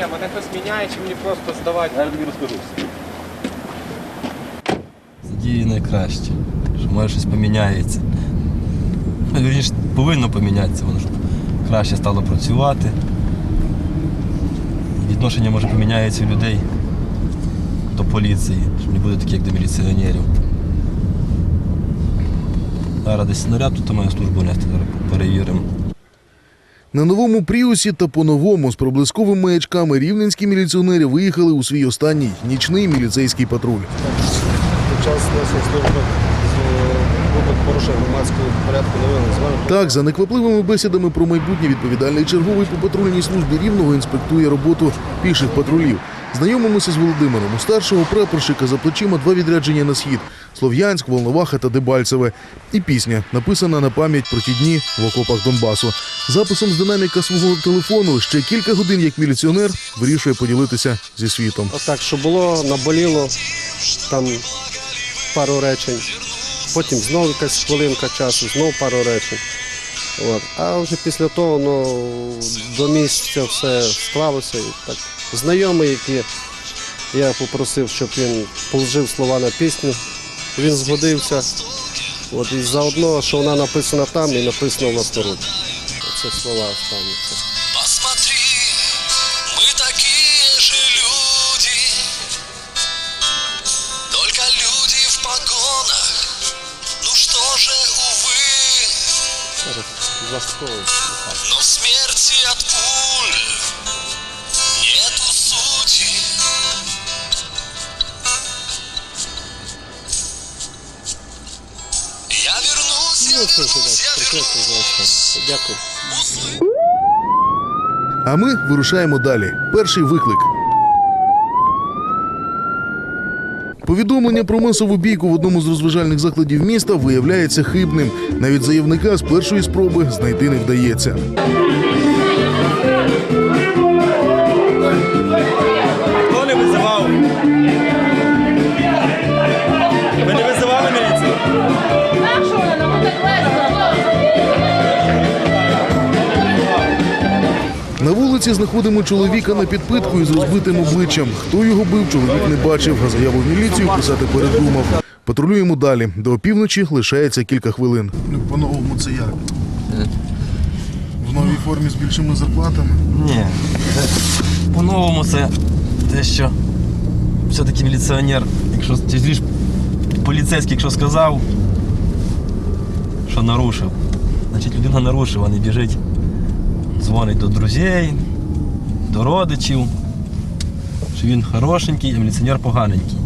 Ні, мене хтось міняє, чи мені просто здавати. Я тобі розкажу. Задії найкраще, що може щось поміняється. Ну, Вірніше, повинно помінятися, воно щоб краще стало працювати. Відношення може поміняється у людей до поліції, щоб не буде таких, як до міліціонерів. Зараз десь снаряд, тут має службу нести, перевіримо. На новому пріусі та по-новому з проблисковими маячками рівненські міліціонери виїхали у свій останній нічний міліцейський патруль. Під час випадку порушення громадського порядку. З Так, за неквапливими бесідами про майбутнє відповідальний черговий по патрульній службі рівного інспектує роботу піших патрулів. Знайомимося з Володимиром. У старшого прапорщика за плечима два відрядження на схід: Слов'янськ, Волноваха та Дебальцеве. І пісня, написана на пам'ять про ті дні в окопах Донбасу. Записом з динаміка свого телефону ще кілька годин як міліціонер вирішує поділитися зі світом. Отак, що було, наболіло там пару речень. Потім знову якась хвилинка часу, знову пару речень. От. А вже після того ну, до місяця все склалося. І так. Знайомий, який я попросив, щоб він положив слова на пісню. Він згодився. От, і заодно, що вона написана там і написана в нас поруч. Це слова останні. Посмотри, мы такие же люди, только люди в погонах. Ну что же, увы, Зараз Дякую. А ми вирушаємо далі. Перший виклик. Повідомлення про масову бійку в одному з розважальних закладів міста виявляється хибним. Навіть заявника з першої спроби знайти не вдається. На знаходимо чоловіка на підпитку із розбитим обличчям. Хто його бив, чоловік не бачив, а заяву в міліцію писати передумав. Патрулюємо далі. До опівночі лишається кілька хвилин. Ну, по-новому це як? В новій формі з більшими зарплатами. Ні. По-новому це те, що все-таки міліціонер, якщо чи поліцейський, якщо сказав, що нарушив, значить людина нарушила, не біжить, дзвонить до друзей, до родичів, що він хорошенький, а міліціонер поганенький.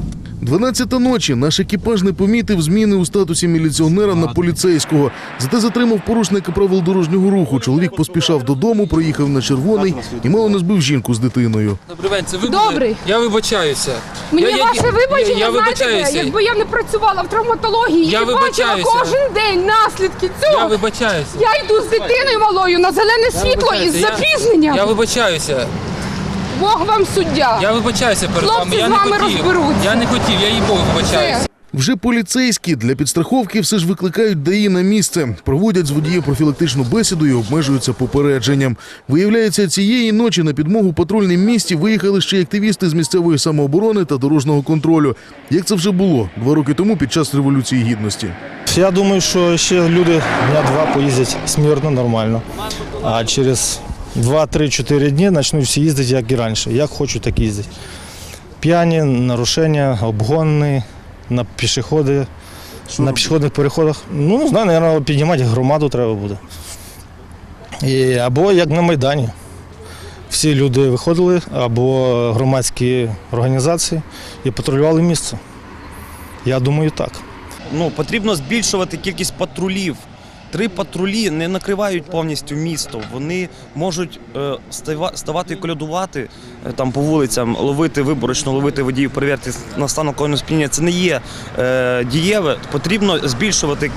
12 ночі наш екіпаж не помітив зміни у статусі міліціонера на поліцейського. Зате затримав порушника правил дорожнього руху. Чоловік поспішав додому, проїхав на червоний і мало не збив жінку з дитиною. Добрий ви Добрий. Я вибачаюся. Мені я, ваше вибачення, я, я знаєте, вибачаюся. якби я не працювала в травматології Я і бачила кожен день наслідки Я цього. вибачаюся. Я йду з дитиною малою на зелене світло із вибачаюся, я- запізненням. Я вибачаюся. Бог вам суддя. Я вибачаюся перед Хлопці вами. Я з не хотів. розберуться. Я не хотів, я їй Бог вибачаюся. Все. Вже поліцейські для підстраховки все ж викликають ДАІ на місце, проводять з водієм профілактичну бесіду і обмежуються попередженням. Виявляється, цієї ночі на підмогу патрульним місті виїхали ще й активісти з місцевої самооборони та дорожнього контролю. Як це вже було два роки тому під час революції гідності. Я думаю, що ще люди дня два поїздять смірно, нормально. А через 2-3-4 дні почнуть всі їздити, як і раніше. Як хочуть, так їздять. П'яні, нарушення, обгони на пішоходи, на пішохідних переходах. Ну, не знаю, мабуть, піднімати громаду треба буде. І, або як на Майдані. Всі люди виходили, або громадські організації і патрулювали місце. Я думаю, так. ну, потрібно збільшувати кількість патрулів. Три патрулі не накривають повністю місто. Вони можуть е, ставати колядувати е, там по вулицям, ловити виборочно, ловити водіїв, перевірити на стан алкогольного сп'яніння. Це не є е, дієве. Потрібно збільшувати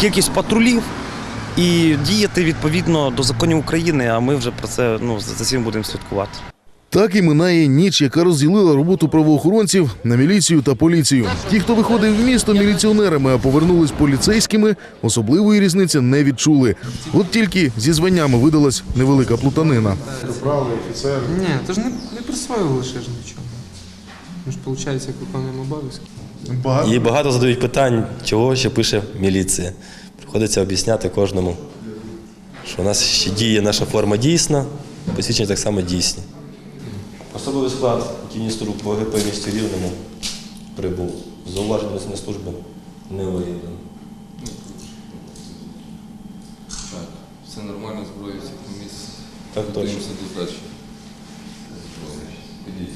кількість патрулів і діяти відповідно до законів України. А ми вже про це ну за цим будемо слідкувати. Так і минає ніч, яка розділила роботу правоохоронців на міліцію та поліцію. Ті, хто виходив в місто міліціонерами, а повернулись поліцейськими, особливої різниці не відчули. От тільки зі званнями видалась невелика плутанина. Ні, то ж не, не присвоювали ще ж нічого. Ми ж, виходить, як виконуємо обов'язки. І багато задають питань, чого ще пише міліція. Приходиться об'ясняти кожному, що у нас ще діє наша форма дійсна, посвідчення так само дійсні. Особовий склад кіністу по ГП місті Рівному прибув. Зауважень на служби не виявлено. Так, все нормально, зброя всіх на місці. Так точно. Готуємося до здачі. Ідіть.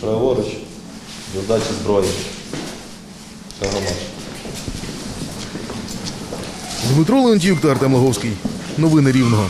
Праворуч, до здачі зброї. Кагамаш. Дмитро Леонтіюк та Артем Лаговський. Новини Рівного.